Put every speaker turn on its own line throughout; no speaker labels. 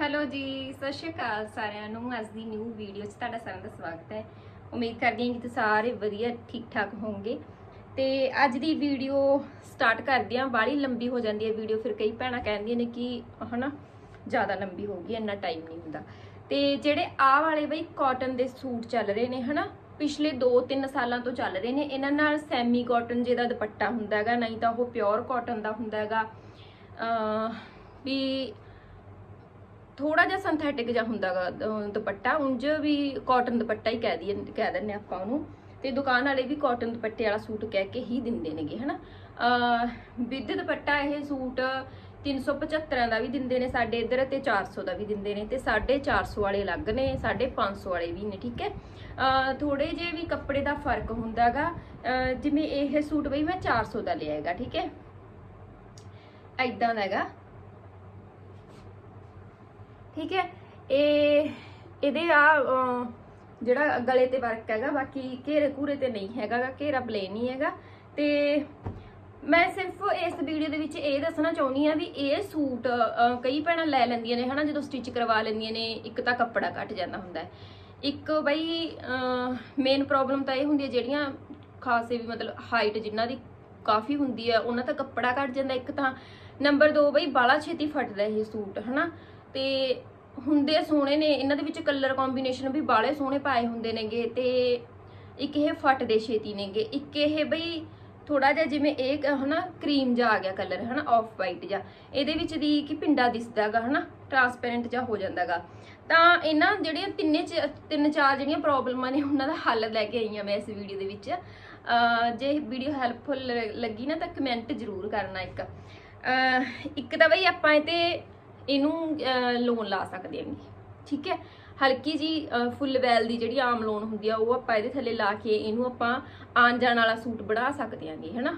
Hello ਜੀ, ਸਤਿ ਸ਼੍ਰੀ ਅਕਾਲ ਸਾਰਿਆਂ ਨੂੰ। ਅੱਜ ਦੀ ਨਿਊ ਵੀਡੀਓ 'ਚ ਤੁਹਾਡਾ ਸਾਰਿਆਂ ਦਾ ਸਵਾਗਤ ਹੈ। ਉਮੀਦ ਕਰਦੀ ਹਾਂ ਕਿ ਤੁਸੀਂ ਸਾਰੇ ਵਧੀਆ ਠੀਕ ਠਾਕ ਹੋਵੋਗੇ। ਤੇ ਅੱਜ ਦੀ ਵੀਡੀਓ ਸਟਾਰਟ ਕਰਦੇ ਹਾਂ। ਬਾਹਲੀ ਲੰਬੀ ਹੋ ਜਾਂਦੀ ਹੈ ਵੀਡੀਓ ਫਿਰ ਕਈ ਭੈਣਾਂ ਕਹਿੰਦੀਆਂ ਨੇ ਕਿ, ਹਨਾ, ਜ਼ਿਆਦਾ ਲੰਬੀ ਹੋ ਗਈ, ਇੰਨਾ ਟਾਈਮ ਨਹੀਂ ਹੁੰਦਾ। ਤੇ ਜਿਹੜੇ ਆਹ ਵਾਲੇ ਬਈ ਕਾਟਨ ਦੇ ਸੂਟ ਚੱਲ ਰਹੇ ਨੇ, ਹਨਾ, ਪਿਛਲੇ 2-3 ਸਾਲਾਂ ਤੋਂ ਚੱਲ ਰਹੇ ਨੇ, ਇਹਨਾਂ ਨਾਲ ਸੈਮੀ ਕਾਟਨ ਜਿਹਦਾ ਦੁਪੱਟਾ ਹੁੰਦਾ ਹੈਗਾ, ਨਹੀਂ ਤਾਂ ਉਹ ਪਿਓਰ ਕਾਟਨ ਦਾ ਹੁੰਦਾ ਹੈਗਾ। ਵੀ ਥੋੜਾ ਜਿਹਾ ਸਿੰਥੈਟਿਕ ਜਿਹਾ ਹੁੰਦਾਗਾ ਦੁਪੱਟਾ, ਉਂਝ ਵੀ ਕਾਟਨ ਦੁਪੱਟਾ ਹੀ ਕਹਿ ਦਈਏ ਕਹਿ ਦਿੰਨੇ ਆਪਾਂ ਉਹਨੂੰ। ਤੇ ਦੁਕਾਨ ਵਾਲੇ ਵੀ ਕਾਟਨ ਦੁਪੱਟੇ ਵਾਲਾ ਸੂਟ ਕਹਿ ਕੇ ਹੀ ਦਿੰਦੇ ਨੇਗੇ, ਹਨਾ? ਅਹ, ਵਿਦ ਦੁਪੱਟਾ ਇਹ ਸੂਟ 375 ਦਾ ਵੀ ਦਿੰਦੇ ਨੇ, ਸਾਡੇ ਇੱਧਰ ਤੇ 400 ਦਾ ਵੀ ਦਿੰਦੇ ਨੇ, ਤੇ 450 ਵਾਲੇ ਅਲੱਗ ਨੇ 550 ਵਾਲੇ ਵੀ ਨੇ, ਠੀਕ ਹੈ? ਅਹ ਥੋੜੇ ਜਿਹੇ ਵੀ ਕੱਪੜੇ ਦਾ ਫ਼ਰਕ ਹੁੰਦਾਗਾ ਅਹ, ਜਿਵੇਂ ਇਹ ਸੂਟ ਬਈ ਮੈਂ 400 ਦਾ ਲਿਆ ਹੈਗਾ, ਠੀਕ ਹੈ? ਐਦਾਂ ਦਾ ਹੈਗਾ। ਠੀਕ ਹੈ? ਇਹ ਇਹਦੇ ਆ ਜਿਹੜਾ ਗਲੇ ਤੇ ਵਰਕ ਹੈਗਾ ਬਾਕੀ ਘੇਰੇ ਘੂਰੇ ਤੇ ਨਹੀਂ ਹੈਗਾ ਗਾ, ਘੇਰਾ ਪਲੇਨ ਹੀ ਹੈਗਾ। ਤੇ ਮੈਂ ਸਿਰਫ ਇਸ ਵੀਡੀਓ ਦੇ ਵਿੱਚ ਇਹ ਦੱਸਣਾ ਚਾਹੁੰਦੀ ਆ ਵੀ ਇਹ ਸੂਟ ਕਈ ਭੈਣਾਂ ਲੈ ਲੈਂਦੀਆਂ ਨੇ ਹਨਾ ਜਦੋਂ ਸਟਿਚ ਕਰਵਾ ਲੈਂਦੀਆਂ ਨੇ ਇੱਕ ਤਾਂ ਕੱਪੜਾ ਘਟ ਜਾਂਦਾ ਹੁੰਦਾ ਹੈ। ਇੱਕ ਬਈ ਮੇਨ ਪ੍ਰੋਬਲਮ ਤਾਂ ਇਹ ਹੁੰਦੀ ਹੈ ਜਿਹੜੀਆਂ ਖਾਸੇ ਵੀ ਮਤਲਬ ਹਾਈਟ ਜਿਨ੍ਹਾਂ ਦੀ ਕਾਫੀ ਹੁੰਦੀ ਹੈ ਉਹਨਾਂ ਦਾ ਕੱਪੜਾ ਘਟ ਜਾਂਦਾ। ਇੱਕ ਤਾਂ ਨੰਬਰ 2 ਬਈ ਬਾਲਾ ਛੇਤੀ ਫਟਦਾ ਇਹ ਸੂਟ ਹਨਾ। ਤੇ ਹੁੰਦੇ ਸੋਹਣੇ ਨੇ, ਇਹਨਾਂ ਦੇ ਵਿੱਚ ਕਲਰ ਕੰਬੀਨੇਸ਼ਨ ਵੀ ਬਾਲੇ ਸੋਹਣੇ ਪਾਏ ਹੁੰਦੇ ਨੇਗੇ ਤੇ ਇੱਕ ਇਹ ਫਟਦੇ ਛੇਤੀ ਨੇਗੇ, ਇੱਕ ਇਹ ਬਈ ਥੋੜਾ ਜਿਹਾ ਜਿਵੇਂ ਇਹ ਹਨਾ ਕਰੀਮ ਜਿਹਾ ਆ ਗਿਆ ਕਲਰ ਹਨਾ ਆਫ ਵਾਈਟ ਜਿਹਾ, ਇਹਦੇ ਵਿੱਚ ਦੀ ਕਿ ਪਿੰਡਾ ਦਿਸਦਾਗਾ ਹਨਾ ਟਰਾਂਸਪੇਰੈਂਟ ਜਿਹਾ ਹੋ ਜਾਂਦਾਗਾ ਤਾਂ ਇਹਨਾਂ ਜਿਹੜੀਆਂ ਤਿੰਨੇ ਚ- ਤਿੰਨ ਚਾਰ ਜਿਹੜੀਆਂ ਪ੍ਰੋਬਲਮਾਂ ਨੇ, ਉਹਨਾਂ ਦਾ ਹੱਲ ਲੈ ਕੇ ਆਈਆਂ ਮੈਂ ਇਸ ਵੀਡੀਓ ਦੇ ਵਿੱਚ। ਜੇ ਵੀਡੀਓ ਹੈਲਪਫੁਲ ਲੱਗੀ ਨਾ ਤਾਂ ਕਮੈਂਟ ਜ਼ਰੂਰ ਕਰਨਾ ਇੱਕ। ਇੱਕ ਤਾਂ ਬਈ ਆਪਾਂ ਇਹ ਤੇ ਇਹਨੂੰ ਲੋਨ ਲਾ ਸਕਦੇ ਹਾਂ ਠੀਕ ਹੈ? ਹਲਕੀ ਜੀ ਫੁੱਲ ਵੈਲ ਦੀ ਜਿਹੜੀ ਆਮ ਲੋਨ ਹੁੰਦੀ ਆ, ਉਹ ਆਪਾਂ ਇਹਦੇ ਥੱਲੇ ਲਾ ਕੇ ਇਹਨੂੰ ਆਪਾਂ ਆਣ ਜਾਣ ਵਾਲਾ ਸੂਟ ਬਣਾ ਸਕਦੇ ਆਂਗੇ, ਹਨਾ?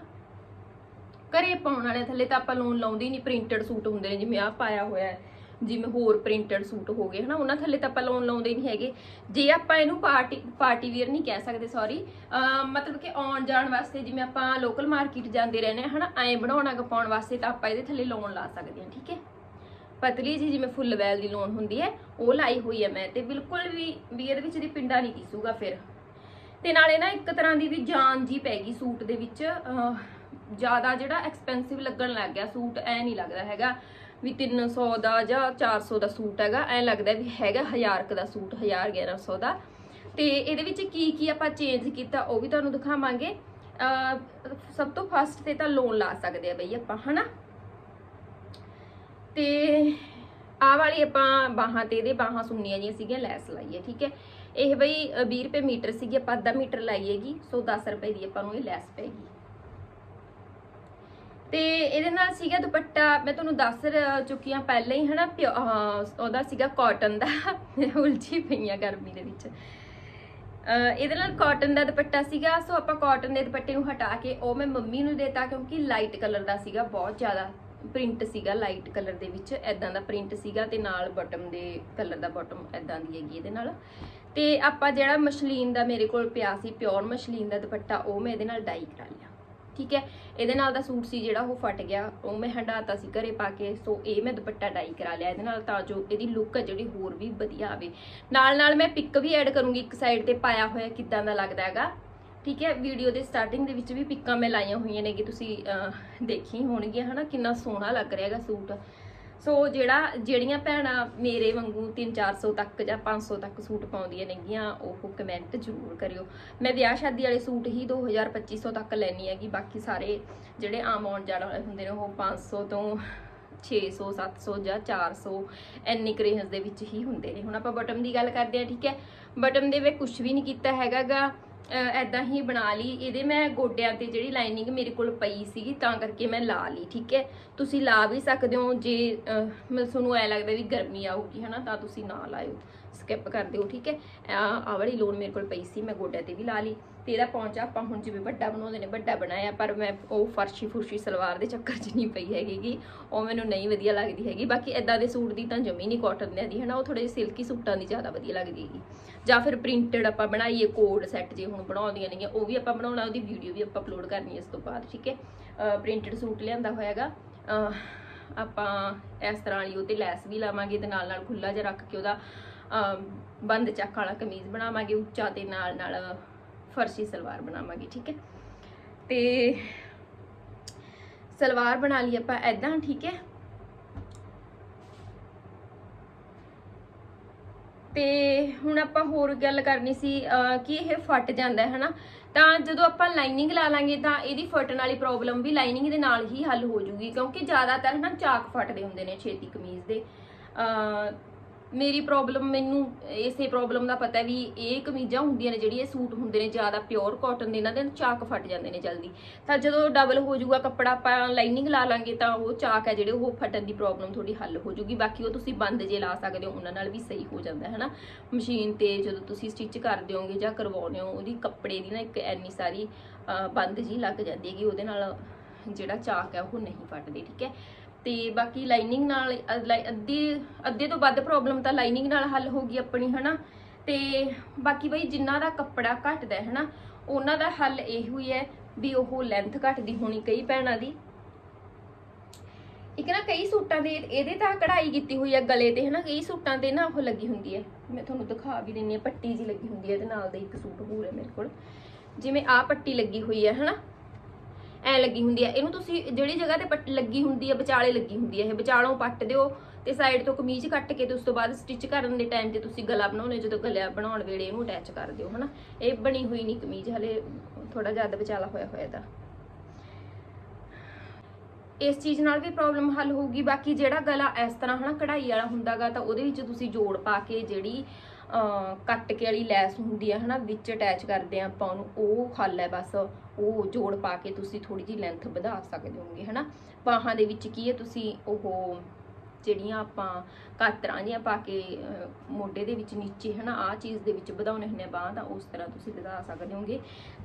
ਘਰੇ ਪਾਉਣ ਵਾਲੇ ਥੱਲੇ ਤਾਂ ਆਪਾਂ ਲੋਨ ਲਾਉਂਦੇ ਹੀ ਨਹੀਂ ਪ੍ਰਿੰਟਡ ਸੂਟ ਹੁੰਦੇ ਨੇ, ਜਿਵੇਂ ਆਹ ਪਾਇਆ ਹੋਇਆ ਹੈ, ਜਿਵੇਂ ਹੋਰ ਪ੍ਰਿੰਟਡ ਸੂਟ ਹੋ ਗਏ, ਹਨਾ? ਉਹਨਾਂ ਥੱਲੇ ਤਾਂ ਆਪਾਂ ਲੋਨ ਲਾਉਂਦੇ ਨਹੀਂ ਹੈਗੇ। ਜੇ ਆਪਾਂ ਇਹਨੂੰ ਪਾਰਟੀ ਪਾਰਟੀ ਵੇਅਰ ਨਹੀਂ ਕਹਿ ਸਕਦੇ ਸੌਰੀ ਮਤਲਬ ਕਿ ਆਉਣ ਜਾਣ ਵਾਸਤੇ ਜਿਵੇਂ ਆਪਾਂ ਲੋਕਲ ਮਾਰਕੀਟ ਜਾਂਦੇ ਰਹਿੰਦੇ ਹਾਂ, ਹਨਾ? ਐਂ ਬਣਾਉਣਾ ਗਾ ਪਾਉਣ ਵਾਸਤੇ ਤਾਂ ਆਪਾਂ ਇਹਦੇ ਥੱਲੇ ਲੋਨ ਲਾ ਸਕਦੇ ਹਾਂ, ਠੀਕ ਹੈ? ਪਤਲੀ ਜੀ ਜਿਵੇਂ ਫੁੱਲ ਵੈਲ ਦੀ ਲੋਨ ਹੁੰਦੀ ਹੈ, ਉਹ ਲਾਈ ਹੋਈ ਹੈ ਮੈਂ ਤੇ ਬਿਲਕੁਲ ਵੀ ਵੀ ਇਹਦੇ ਵਿੱਚ ਦੀ ਪਿੰਡਾ ਨਹੀਂ ਦਿਸੂਗਾ ਫਿਰ। ਤੇ ਨਾਲੇ ਨਾ ਇੱਕ ਤਰ੍ਹਾਂ ਦੀ ਵੀ ਜਾਨ ਜੀ ਪੈ ਗਈ ਸੂਟ ਦੇ ਵਿੱਚ ਜ਼ਿਆਦਾ ਜਿਹੜਾ ਐਕਸਪੈਂਸਿਵ ਲੱਗਣ ਲੱਗ ਗਿਆ ਸੂਟ, ਐ ਨਹੀਂ ਲੱਗਦਾ ਹੈਗਾ ਵੀ 300 ਦਾ ਜਾਂ 400 ਦਾ ਸੂਟ ਹੈਗਾ, ਐ ਲੱਗਦਾ ਵੀ ਹੈਗਾ 1000 ਕ ਦਾ ਸੂਟ 1000 1100 ਦਾ। ਤੇ ਇਹਦੇ ਵਿੱਚ ਕੀ ਕੀ ਆਪਾਂ ਚੇਂਜ ਕੀਤਾ ਉਹ ਵੀ ਤੁਹਾਨੂੰ ਦਿਖਾਵਾਂਗੇ। ਸਭ ਤੋਂ ਫਸਟ ਤੇ ਤਾਂ ਲੋਨ ਲਾ ਸਕਦੇ ਆ ਬਈ ਆਪਾਂ, ਹਨਾ? ਤੇ ਆਹ ਵਾਲੀ ਆਪਾਂ ਬਾਹਾਂ ਤੇ ਇਹਦੇ ਬਾਹਾਂ ਸੁੰਨੀਆਂ ਜੀਆਂ ਸੀਗੀਆਂ ਲੈਸ ਲਾਈ ਹੈ ਠੀਕ ਹੈ? ਇਹ ਬਈ ਅ, 20 ਰੁਪਏ ਮੀਟਰ ਸੀਗੀ ਆਪਾਂ ਅੱਧਾ ਮੀਟਰ ਲਾਈਏਗੀ ਸੋ 10 ਰੁਪਏ ਦੀ ਆਪਾਂ ਨੂੰ ਇਹ ਲੈਸ ਪੈਗੀ ਤੇ ਇਹਦੇ ਨਾਲ ਸੀਗਾ ਦੁਪੱਟਾ ਮੈਂ ਤੁਹਾਨੂੰ ਦੱਸ ਰ- ਚੁੱਕੀ ਹਾਂ ਪਹਿਲਾਂ ਹੀ ਹਨਾ ਪਿਓ- ਉਹਦਾ ਸੀਗਾ ਕਾਟਨ ਦਾ ਉਲਝੀ ਪਈਆਂ ਗਰਮੀ ਦੇ ਵਿੱਚ। ਇਹਦੇ ਨਾਲ ਕਾਟਨ ਦਾ ਦੁਪੱਟਾ ਸੀਗਾ ਸੋ ਆਪਾਂ ਕਾਟਨ ਦੇ ਦੁਪੱਟੇ ਨੂੰ ਹਟਾ ਕੇ ਉਹ ਮੈਂ ਮੰਮੀ ਨੂੰ ਦੇਤਾ ਕਿਉਂਕਿ ਲਾਈਟ ਕਲਰ ਦਾ ਸੀਗਾ ਬਹੁਤ ਜ਼ਿਆਦਾ। ਪ੍ਰਿੰਟ ਸੀਗਾ ਲਾਈਟ ਕਲਰ ਦੇ ਵਿੱਚ ਐਦਾਂ ਦਾ ਪ੍ਰਿੰਟ ਸੀਗਾ ਤੇ ਨਾਲ ਬਟਮ ਦੇ ਕਲਰ ਦਾ ਬਟਮ ਐਦਾਂ ਦੀ ਹੈਗੀ ਇਹਦੇ ਨਾਲ। ਤੇ ਆਪਾਂ ਜਿਹੜਾ ਮਸ਼ਲੀਨ ਦਾ ਮੇਰੇ ਕੋਲ ਪਿਆ ਸੀ, ਪਿਓਰ ਮਸ਼ਲੀਨ ਦਾ ਦੁਪੱਟਾ, ਉਹ ਮੈਂ ਇਹਦੇ ਨਾਲ ਡਾਈ ਕਰਾ ਲਿਆ। ਠੀਕ ਹੈ? ਇਹਦੇ ਨਾਲ ਦਾ ਸੂਟ ਸੀ ਜਿਹੜਾ ਉਹ ਫਟ ਗਿਆ, ਉਹ ਮੈਂ ਹੰਡਾਤਾ ਸੀ ਘਰੇ ਪਾ ਕੇ, ਸੋ ਇਹ ਮੈਂ ਦੁਪੱਟਾ ਡਾਈ ਕਰਾ ਲਿਆ ਇਹਦੇ ਨਾਲ ਤਾਂ ਜੋ ਇਹਦੀ ਲੁੱਕ ਹੈ ਜਿਹੜੀ ਹੋਰ ਵੀ ਵਧੀਆ ਆਵੇ। ਨਾਲ ਨਾਲ ਮੈਂ ਪਿਕ ਵੀ ਐਡ ਕਰੂੰਗੀ ਇੱਕ ਸਾਈਡ ਤੇ, ਪਾਇਆ ਹੋਇਆ ਕਿੱਦਾਂ ਦਾ ਲੱਗਦਾ ਹੈਗਾ? ਠੀਕ ਹੈ ਵੀਡੀਓ ਦੇ ਸਟਾਰਟਿੰਗ ਦੇ ਵਿੱਚ ਵੀ ਪਿੱਕਾਂ ਮੈਂ ਲਾਈਆਂ ਹੋਈਆਂ ਨੇ ਕਿ ਤੁਸੀਂ ਅਹ, ਦੇਖੀ ਹੋਣਗੀਆਂ ਹਨਾ ਕਿੰਨਾ ਸੋਹਣਾ ਲੱਗ ਰਿਹਾ ਹੈਗਾ ਸੂਟ। ਸੋ ਜਿਹੜਾ ਜਿਹੜੀਆਂ ਭੈਣਾਂ ਮੇਰੇ ਵਾਂਗੂ 3-400 ਤੱਕ ਜਾਂ 500 ਤੱਕ ਸੂਟ ਪਾਉਂਦੀਆਂ ਨੇਗੀਆਂ ਉਹ ਕਮੈਂਟ ਜ਼ਰੂਰ ਕਰਿਓ। ਮੈਂ ਵਿਆਹ ਸ਼ਾਦੀ ਵਾਲੇ ਸੂਟ ਹੀ 2000-2500 ਤੱਕ ਲੈਣੀ ਹੈਗੀ ਬਾਕੀ ਸਾਰੇ ਜਿਹੜੇ ਆਮ ਆਉਣ ਜਾਣ ਵਾਲੇ ਹੁੰਦੇ ਨੇ ਉਹ 500 ਤੋਂ 600 700 ਜਾਂ 400 ਇੰਨੀ ਕੁ ਰੇਂਜ ਦੇ ਵਿੱਚ ਹੀ ਹੁੰਦੇ ਨੇ। ਹੁਣ ਆਪਾਂ ਬਟਮ ਦੀ ਗੱਲ ਕਰਦੇ ਹਾਂ ਠੀਕ ਹੈ। ਬਟਮ ਦੇ ਵਿੱਚ ਕੁਝ ਵੀ ਨਹੀਂ ਕੀਤਾ ਹੈਗਾਗਾ। ਐਦਾਂ ਹੀ ਬਣਾ ਲਈ। ਇਹਦੇ ਮੈਂ ਗੋਡਿਆਂ ਤੇ ਜਿਹੜੀ ਲਾਈਨਿੰਗ ਮੇਰੇ ਕੋਲ ਪਈ ਸੀਗੀ ਤਾਂ ਕਰਕੇ ਮੈਂ ਲਾ ਲਈ ਠੀਕ ਹੈ? ਤੁਸੀਂ ਲਾ ਵੀ ਸਕਦੇ ਹੋ ਜੇ ਅਹ, ਮਤਲਬ ਤੁਹਾਨੂੰ ਐ ਲੱਗਦਾ ਵੀ ਗਰਮੀ ਆਊਗੀ ਹਨਾ ਤਾਂ ਤੁਸੀਂ ਨਾ ਲਾਇਓ। ਸਕਿਪ ਕਰ ਦਿਓ ਠੀਕ ਹੈ? ਆਹ ਵਾਲੀ ਲੋਨ ਮੇਰੇ ਕੋਲ ਪਈ ਸੀ ਮੈਂ ਗੋਡਿਆਂ ਤੇ ਵੀ ਲਾ ਲਈ। ਤੇ ਇਹਦਾ ਪੌਂਚਾ ਆਪਾਂ ਹੁਣ ਜਿਵੇਂ ਵੱਡਾ ਬਣਾਉਂਦੇ ਨੇ, ਵੱਡਾ ਬਣਾਇਆ, ਪਰ ਮੈਂ ਉਹ ਫਰਸ਼ੀ ਫੁਰਸ਼ੀ ਸਲਵਾਰ ਦੇ ਚੱਕਰ 'ਚ ਨਹੀਂ ਪਈ ਹੈਗੀ ਉਹ ਮੈਨੂੰ ਨਹੀਂ ਵਧੀਆ ਲੱਗਦੀ ਹੈਗੀ। ਬਾਕੀ ਐਦਾਂ ਦੇ ਸੂਟ ਦੀ ਤਾਂ ਜਮੀ ਨਹੀਂ ਕਾਟਨ ਦੇ ਦੀ ਹਨਾ? ਉਹ ਥੋੜੇ ਸਿਲਕੀ ਸੂਟਾਂ ਦੀ ਜ਼ਿਆਦਾ ਵਧੀਆ ਲੱਗਦੀ ਹੈਗੀ। ਜਾਂ ਫਿਰ ਪ੍ਰਿੰਟਡ ਆਪਾਂ ਬਣਾਈਏ ਕੋਡ ਸੈੱਟ ਜੇ ਹੁਣ ਬਣਾਉਂਦੀਆਂ ਨੇਗੀਆਂ, ਉਹ ਵੀ ਆਪਾਂ ਬਣਾਉਣਾ, ਉਹਦੀ ਵੀਡੀਓ ਵੀ ਆਪਾਂ ਅਪਲੋਡ ਕਰਨੀ ਇਸ ਤੋਂ ਬਾਅਦ, ਠੀਕ ਹੈ? ਪ੍ਰਿੰਟਡ ਸੂਟ ਲਿਆਂਦਾ ਹੋਇਆਗਾ। ਆਪਾਂ ਇਸ ਤਰ੍ਹਾਂ ਵਾਲੀ ਉਹ ਤੇ ਲੈਸ ਵੀ ਲਾਵਾਂਗੇ ਤੇ ਨਾਲ ਨਾਲ ਖੁੱਲਾ ਜਿਹਾ ਰੱਖ ਕੇ ਉਹਦਾ ਬੰਦ ਚੱਕ ਵਾਲਾ ਕਮੀਜ਼ ਬਣਾਵਾਂਗੇ ਉੱਚਾ ਤੇ ਨਾਲ ਨਾਲ ਫਰਸ਼ੀ ਸਲਵਾਰ ਬਣਾਵਾਂਗੇ ਠੀਕ ਹੈ? ਤੇ ਸਲਵਾਰ ਬਣਾ ਲਈ ਆਪਾਂ ਐਦਾਂ ਠੀਕ ਹੈ? ਤੇ ਹੁਣ ਆਪਾਂ ਹੋਰ ਗੱਲ ਕਰਨੀ ਸੀ ਕਿ ਇਹ ਫਟ ਜਾਂਦਾ ਹੈ ਹਨਾ? ਤਾਂ ਜਦੋਂ ਆਪਾਂ ਲਾਈਨਿੰਗ ਲਾ ਲਾਂਗੇ ਤਾਂ ਇਹਦੀ ਫਟਣ ਵਾਲੀ ਪ੍ਰੋਬਲਮ ਵੀ ਲਾਈਨਿੰਗ ਦੇ ਨਾਲ ਹੀ ਹੱਲ ਹੋ ਜੂਗੀ ਕਿਉਂਕਿ ਜ਼ਿਆਦਾਤਰ ਹਨਾ ਚਾਕ ਫਟਦੇ ਹੁੰਦੇ ਨੇ ਛੇਤੀ ਕਮੀਜ਼ ਦੇ। ਅਹ, ਮੇਰੀ ਪ੍ਰੋਬਲਮ ਮੈਨੂੰ ਇਸੇ ਪ੍ਰੋਬਲਮ ਦਾ ਪਤਾ ਵੀ ਇਹ ਕਮੀਜ਼ਾਂ ਹੁੰਦੀਆਂ ਨੇ ਜਿਹੜੀ ਇਹ ਸੂਟ ਹੁੰਦੇ ਨੇ, ਜ਼ਿਆਦਾ ਪਿਓਰ ਕਾਟਨ ਦੇ, ਇਹਨਾਂ ਦੇ ਚਾਕ ਫਟ ਜਾਂਦੇ ਨੇ ਜਲਦੀ। ਤਾਂ ਜਦੋਂ ਡਬਲ ਹੋ ਜਾਊਗਾ ਕੱਪੜਾ, ਆਪਾਂ ਲਾਈਨਿੰਗ ਲਾ ਲਾਂਗੇ ਤਾਂ ਉਹ ਚਾਕ ਹੈ ਜਿਹੜੇ ਉਹ ਫਟਣ ਦੀ ਪ੍ਰੋਬਲਮ ਥੋੜੀ ਹੱਲ ਹੋ ਜੂਗੀ ਬਾਕੀ ਉਹ ਤੁਸੀਂ ਬੰਦ ਜੇ ਲਾ ਸਕਦੇ ਹੋ, ਉਹਨਾਂ ਨਾਲ ਵੀ ਸਹੀ ਹੋ ਜਾਂਦਾ ਹੈ ਨਾ ਮਸ਼ੀਨ ਤੇ ਜਦੋਂ ਤੁਸੀਂ ਸਟਿਚ ਕਰ ਹੋਗੇ ਜਾਂ ਕਰਵਾਉਂਦੇ ਹੋ, ਉਹਦੀ ਕੱਪੜੇ ਦੀ ਨਾ ਇੱਕ ਐਨੀ ਸਾਰੀ ਬੰਦ ਜੀ ਲੱਗ ਜਾਂਦੀ ਹੈਗੀ, ਉਹਦੇ ਨਾਲ ਜਿਹੜਾ ਚਾਕ ਹੈ ਉਹ ਨਹੀਂ ਫਟਦੇ, ਠੀਕ ਹੈ? ਤੇ ਬਾਕੀ ਲਾਈਨਿੰਗ ਨਾਲ ਅ- ਅੱਧੀ, ਅੱਧੇ ਤੋਂ ਵੱਧ ਪ੍ਰੋਬਲਮ ਤਾਂ ਲਾਈਨਿੰਗ ਨਾਲ ਹੱਲ ਹੋ ਗਈ ਆਪਣੀ, ਹਨਾ? ਤੇ ਬਾਕੀ ਬਈ ਜਿਨ੍ਹਾਂ ਦਾ ਕੱਪੜਾ ਘਟਦਾ ਹੈ, ਹਨਾ, ਉਹਨਾਂ ਦਾ ਹੱਲ ਇਹ ਹੋਈ ਹੈ ਵੀ ਉਹ ਲੈਂਥ ਘਟਦੀ ਹੋਣੀ ਕਈ ਭੈਣਾਂ ਦੀ। ਇੱਕ ਨਾ ਕਈ ਸੂਟਾਂ ਦੇ, ਇਹਦੇ ਤਾਂ ਕਢਾਈ ਕੀਤੀ ਹੋਈ ਹੈ ਗਲੇ ਤੇ, ਹਨਾ, ਕਈ ਸੂਟਾਂ ਤੇ ਨਾ ਉਹ ਲੱਗੀ ਹੁੰਦੀ ਹੈ। ਮੈਂ ਤੁਹਾਨੂੰ ਦਿਖਾ ਵੀ ਦਿੰਨੀ ਆ, ਪੱਟੀ ਜੀ ਲੱਗੀ ਹੁੰਦੀ ਹੈ ਇਹਦੇ ਨਾਲ ਦਾ ਇੱਕ ਸੂਟ ਹੋਰ ਹੈ ਮੇਰੇ ਕੋਲ। ਜਿਵੇਂ ਆਹ ਪੱਟੀ ਲੱਗੀ ਹੋਈ ਹੈ ਹਨਾ? ਐ ਲੱਗੀ ਹੁੰਦੀ ਹੈ ਇਹਨੂੰ ਤੁਸੀਂ ਜਿਹੜੀ ਜਗ੍ਹਾ ਤੇ ਪੱਟ ਲੱਗੀ ਹੁੰਦੀ ਹੈ ਵਿਚਾਲੇ ਲੱਗੀ ਹੁੰਦੀ ਹੈ ਇਹ। ਵਿਚਾਲੋਂ ਪੱਟ ਦਿਓ ਤੇ ਸਾਈਡ ਤੋਂ ਕਮੀਜ਼ ਕੱਟ ਕੇ ਤੇ ਉਸ ਤੋਂ ਬਾਅਦ ਸਟਿਚ ਕਰਨ ਦੇ ਟਾਈਮ ਤੇ ਤੁਸੀਂ ਗਲਾ ਬਣਾਉਣੇ, ਜਦੋਂ ਗਲਾ ਬਣਾਉਣ ਵੇਲੇ ਇਹਨੂੰ ਅਟੈਚ ਕਰ ਦਿਓ, ਹਨਾ? ਇਹ ਬਣੀ ਹੋਈ ਨਹੀਂ ਕਮੀਜ਼, ਹਲੇ ਥੋੜਾ ਜ਼ਿਆਦਾ ਵਿਚਾਲਾ ਹੋਇਆ ਹੋਇਆ ਦਾ ਇਸ ਚੀਜ਼ ਨਾਲ ਵੀ ਪ੍ਰੋਬਲਮ ਹੱਲ ਹੋਊਗੀ। ਬਾਕੀ ਜਿਹੜਾ ਗਲਾ ਇਸ ਤਰ੍ਹਾਂ, ਹਨਾ, ਕਢਾਈ ਵਾਲਾ ਹੁੰਦਾਗਾ, ਤਾਂ ਉਹਦੇ ਵਿੱਚ ਤੁਸੀਂ ਜੋੜ ਪਾ ਕੇ ਜਿਹੜੀ ਕੱਟ ਕੇ ਵਾਲੀ ਲੈਸ ਹੁੰਦੀ ਹੈ ਹਨਾ, ਵਿੱਚ ਅਟੈਚ ਕਰਦੇ ਆ ਆਪਾਂ ਉਹਨੂੰ, ਉਹ ਖੱਲ ਹੈ ਬਸ, ਉਹ ਜੋੜ ਪਾ ਕੇ ਤੁਸੀਂ ਥੋੜੀ ਜਿਹੀ ਲੈਂਥ ਵਧਾ ਸਕਦੇ ਹੋਗੇ ਹਨਾ। ਬਾਹਾਂ ਦੇ ਵਿੱਚ ਕੀ ਹੈ, ਤੁਸੀਂ ਉਹ ਜਿਹੜੀਆਂ ਆਪਾਂ ਕਾਤਰਾਂ ਜਿਹੀਆਂ ਪਾ ਕੇ ਮੋਢੇ ਦੇ ਵਿੱਚ ਨੀਚੇ, ਹਨਾ ਆ ਚੀਜ਼ ਦੇ ਵਿੱਚ ਵਧਾਉਣੇ ਹੁੰਦੇ ਆ ਬਾਹਾਂ ਤਾਂ ਉਸ ਤਰ੍ਹਾਂ ਤੁਸੀਂ ਵਧਾ ਸਕਦੇ ਹੋਗੇ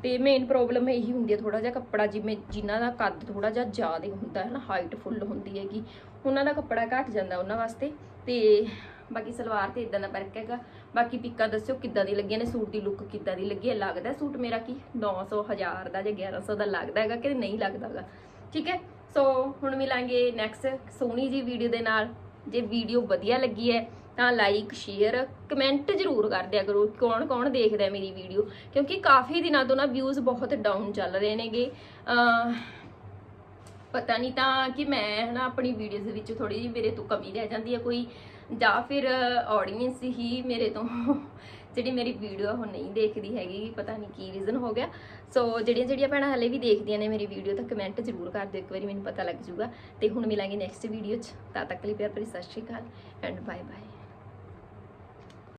ਤੇ ਮੇਨ ਪ੍ਰੋਬਲਮ ਇਹੀ ਹੁੰਦੀ ਹੈ ਥੋੜਾ ਜਿਹਾ ਕੱਪੜਾ ਜਿਵੇਂ ਜਿਨ੍ਹਾਂ ਦਾ ਕੱਦ ਥੋੜਾ ਜਿਹਾ ਜ਼ਿਆਦਾ ਹੁੰਦਾ ਹੈ ਨਾ ਹਾਈਟ ਫੁੱਲ ਹੁੰਦੀ ਹੈਗੀ, ਉਹਨਾਂ ਦਾ ਕੱਪੜਾ ਘਟ ਜਾਂਦਾ ਉਹਨਾਂ ਵਾਸਤੇ। ਤੇ ਬਾਕੀ ਸਲਵਾਰ ਤੇ ਇਦਾਂ ਦਾ ਫ਼ਰਕ ਹੈਗਾ। ਬਾਕੀ ਪਿੱਕਾ ਦੱਸਿਓ ਕਿੱਦਾਂ ਦੀ ਲੱਗੀਆਂ ਨੇ ਸੂਟ ਦੀ ਲੁੱਕ ਕਿੱਦਾਂ ਦੀ ਲੱਗੀ ਹੈ ਲੱਗਦਾ ਸੂਟ ਮੇਰਾ ਕੀ? 900 1000 ਦਾ ਜਾਂ 1100 ਦਾ ਲੱਗਦਾ ਹੈਗਾ ਕਿ ਨਹੀਂ ਲੱਗਦਾਗਾ ਠੀਕ ਹੈ? ਸੋ ਹੁਣ ਮਿਲਾਂਗੇ ਨੈਕਸਟ ਸੋਹਣੀ ਜੀ ਵੀਡੀਓ ਦੇ ਨਾਲ। ਜੇ ਵੀਡੀਓ ਵਧੀਆ ਲੱਗੀ ਹੈ ਤਾਂ ਲਾਈਕ ਸ਼ੇਅਰ ਕਮੈਂਟ ਜ਼ਰੂਰ ਕਰ ਦਿਆ ਕਰੋ ਕੌਣ ਕੌਣ ਦੇਖਦਾ ਮੇਰੀ ਵੀਡੀਓ ਕਿਉਂਕਿ ਕਾਫੀ ਦਿਨਾਂ ਤੋਂ ਨਾ ਵਿਊਜ਼ ਬਹੁਤ ਡਾਊਨ ਚੱਲ ਰਹੇ ਨੇਗੇ। ਪਤਾ ਨਹੀਂ ਤਾਂ ਕਿ ਮੈਂ ਨਾ ਆਪਣੀ ਵੀਡੀਓਜ਼ ਵਿੱਚ ਥੋੜੀ ਜਿਹੀ ਮੇਰੇ ਤੋਂ ਕਮੀ ਰਹਿ ਜਾਂਦੀ ਹੈ ਕੋਈ। ਜਾਂ ਫਿਰ ਆਡੀਅנס ਹੀ ਮੇਰੇ ਤੋਂ ਜਿਹੜੀ ਮੇਰੀ ਵੀਡੀਓ ਉਹ ਨਹੀਂ ਦੇਖਦੀ ਹੈਗੀ, ਪਤਾ ਨਹੀਂ ਕੀ ਰੀਜ਼ਨ ਹੋ ਗਿਆ। ਸੋ ਜਿਹੜੀਆਂ ਜਿਹੜੀਆਂ ਭੈਣਾਂ ਹਲੇ ਵੀ ਦੇਖਦੀਆਂ ਨੇ ਮੇਰੀ ਵੀਡੀਓ ਤਾਂ ਕਮੈਂਟ ਜ਼ਰੂਰ ਕਰ ਦਿਓ, ਇੱਕ ਵਾਰੀ ਮੈਨੂੰ ਪਤਾ ਲੱਗ ਜੂਗਾ ਤੇ ਹੁਣ ਮਿਲਾਂਗੇ ਨੈਕਸਟ ਵੀਡੀਓ 'ਚ। ਤਦ ਤੱਕ ਲਈ ਪਿਆਰ ਭਰੀ ਸਤਿ ਸ਼੍ਰੀ ਅਕਾਲ ਐਂਡ ਬਾਏ ਬਾਏ